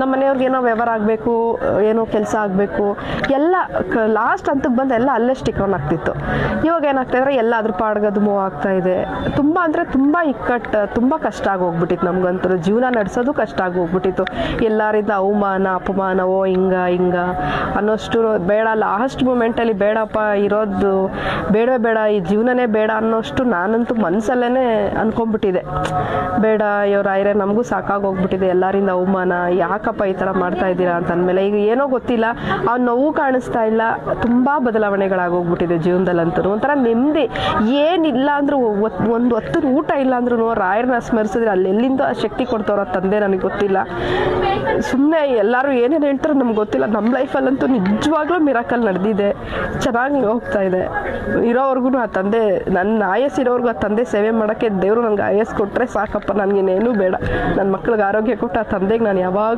ನಮ್ಮ ಮನೆಯವ್ರಿಗೆ ಏನೋ ವ್ಯವಹಾರ ಆಗಬೇಕು, ಏನೋ ಕೆಲಸ ಆಗಬೇಕು, ಎಲ್ಲ ಲಾಸ್ಟ್ ಹಂತಕ್ಕೆ ಬಂದು ಎಲ್ಲ ಅಲ್ಲೇ ಸ್ಟಿಕ್ ಆನ್ ಆಗ್ತಿತ್ತು. ಇವಾಗ ಏನಾಗ್ತಾ ಇದ್ರೆ ಎಲ್ಲ ಅದ್ರ ಪಾಡ್ಗದು ಮೂವ್ ಆಗ್ತಾ ಇದೆ. ತುಂಬ ಅಂದರೆ ತುಂಬ ಇಕ್ಕಟ್ಟು, ತುಂಬ ಕಷ್ಟ ಆಗಿ ಹೋಗ್ಬಿಟ್ಟಿತ್ತು ಜೀವನ ನಡೆಸೋದು ಕಷ್ಟ ಆಗಿ ಹೋಗ್ಬಿಟ್ಟಿತ್ತು ಎಲ್ಲರಿಂದ ಅವಮಾನ, ಅಪಮಾನ, ಓ, ಹಿಂಗ ಹಿಂಗ ಅನ್ನೋಷ್ಟು ಬೇಡ. ಲಾಸ್ಟ್ ಮೂಮೆಂಟಲ್ಲಿ ಬೇಡಪ್ಪ, ಇರೋದು ಬೇಡವೇ ಬೇಡ, ಈ ಜೀವನನೇ ಬೇಡ ಅನ್ನೋಷ್ಟು ನಾನಂತೂ ಮನಸ್ಸಲ್ಲೇ ಅನ್ಕೊಂಡ್ಬಿಟ್ಟಿದೆ. ಬೇಡ, ಇವ್ರ ಆಯ್ರೆ, ನಮಗೂ ಸಾಕಾಗೋಗ್ಬಿಟ್ಟಿದೆ. ಎಲ್ಲರಿಂದ ಅವಮಾನ ಯಾಕಪ್ಪ ಈ ಥರ ಮಾಡ್ತಾ ಇದ್ದೀರಾ ಅಂತ ಅಂದಮೇಲೆ, ಈಗ ಏನೋ ಗೊತ್ತಿಲ್ಲ, ಆ ನೋವು ಕಾಣಿಸ್ತಾ ಇಲ್ಲ, ತುಂಬ ಬದಲಾವಣೆಗಳಾಗೋಗ್ಬಿಟ್ಟಿದೆ ಜೀವನದಲ್ಲಂತೂ. ಒಂಥರ ನೆಮ್ಮದಿ. ಏನಿಲ್ಲ ಅಂದ್ರು, ಒಂದು ಹೊತ್ತು ಊಟ ಇಲ್ಲ ಅಂದ್ರೂ ರಾಯರನ್ನ ಸ್ಮರಿಸಿದ್ರೆ ಅಲ್ಲಿ ಎಲ್ಲಿಂದ ಶಕ್ತಿ ಕೊಡ್ತಾರೋ ತಂದೆ ನನಗೆ ಗೊತ್ತಿಲ್ಲ. ಸುಮ್ಮನೆ ಎಲ್ಲರೂ ಏನೇನು ಹೇಳ್ತಾರೋ ನಮ್ಗೆ ಗೊತ್ತಿಲ್ಲ. ನಮ್ಮ ಲೈಫಲ್ಲಂತೂ ನಿಜವಾಗ್ಲೂ ಮಿರಾಕಲ್ ನಡೆದಿದೆ. ಚೆನ್ನಾಗಿ ಹೋಗ್ತಾ ಇದೆ. ಇರೋವರೆಗೂ ಆ ತಂದೆ ನನ್ನ ಆಯಸ್ ಇರೋವರೆಗೂ ಆ ತಂದೆ ಸೇವೆ ಮಾಡೋಕ್ಕೆ ದೇವರು ನನಗೆ ಆಯಸ್ ಕೊಟ್ಟರೆ ಸಾಕಪ್ಪ ಇನ್ನೇನು ಬೇಡ. ನನ್ನ ಮಕ್ಳಿಗೆ ಆರೋಗ್ಯ ಕೊಟ್ಟು ಆ ತಂದೆಗೆ ನಾನು ಯಾವಾಗ